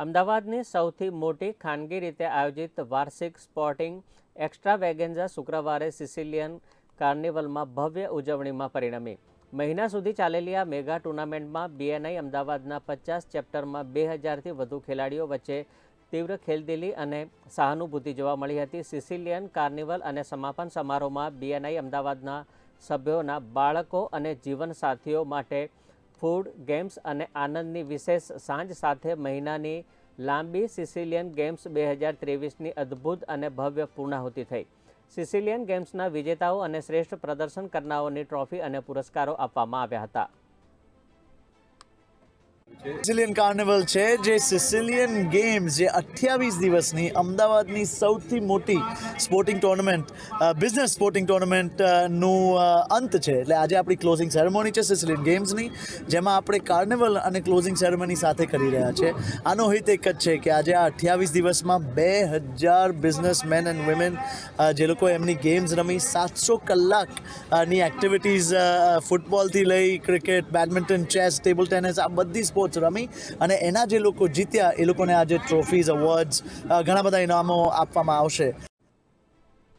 અમદાવાદની સૌથી મોટી ખાનગી રીતે આયોજિત વાર્ષિક સ્પોર્ટિંગ એક્સ્ટ્રા વેગેન્ઝા શુક્રવારે સિસિલિયન કાર્નિવલમાં ભવ્ય ઉજવણીમાં પરિણમી. મહિના સુધી ચાલેલી આ મેગા ટુર્નામેન્ટમાં બીએનઆઈ અમદાવાદના પચાસ ચેપ્ટરમાં બે હજારથી વધુ ખેલાડીઓ વચ્ચે તીવ્ર ખેલદિલી અને સહાનુભૂતિ જોવા મળી હતી. સિસિલિયન કાર્નિવલ અને સમાપન સમારોહમાં બીએનઆઈ અમદાવાદના સભ્યોના બાળકો અને જીવનસાથીઓ માટે ફૂડ, ગેમ્સ અને આનંદની વિશેષ સાંજ સાથે મહિનાની લાંબી સિસિલિયન ગેમ્સ બે હજાર ત્રેવીસની અદ્ભુત અને ભવ્ય પૂર્ણાહુતિ થઈ. સિસિલિયન ગેમ્સના વિજેતાઓ અને શ્રેષ્ઠ પ્રદર્શન કરનારાઓની ટ્રોફી અને પુરસ્કારો આપવામાં આવ્યા હતા. સિસિલિયન કાર્નિવલ છે જે સિસિલિયન ગેમ્સ જે અઠ્યાવીસ દિવસની અમદાવાદની સૌથી મોટી સ્પોર્ટિંગ ટુર્નામેન્ટ બિઝનેસ સ્પોર્ટિંગ ટુર્નામેન્ટનું અંત છે. એટલે આજે આપણી ક્લોઝિંગ સેરેમોની છે સિસિલિયન ગેમ્સની, જેમાં આપણે કાર્નિવલ અને ક્લોઝિંગ સેરેમની સાથે કરી રહ્યા છે. આનો હિત એક જ છે કે આજે આ અઠ્યાવીસ દિવસમાં બે હજાર બિઝનેસ મેન એન્ડ વિમેન જે લોકો એમની ગેમ્સ રમી, સાતસો કલાકની એક્ટિવિટીઝ ફૂટબોલથી લઈ cricket badminton chess table tennis આ બધી સ્પોર્ટ્સ રમી અને એના જે લોકો જીત્યા એ લોકોને આજે ટ્રોફીઝ અવોર્ડ્સ ઘણા બધા ઇનામો આપવામાં આવશે.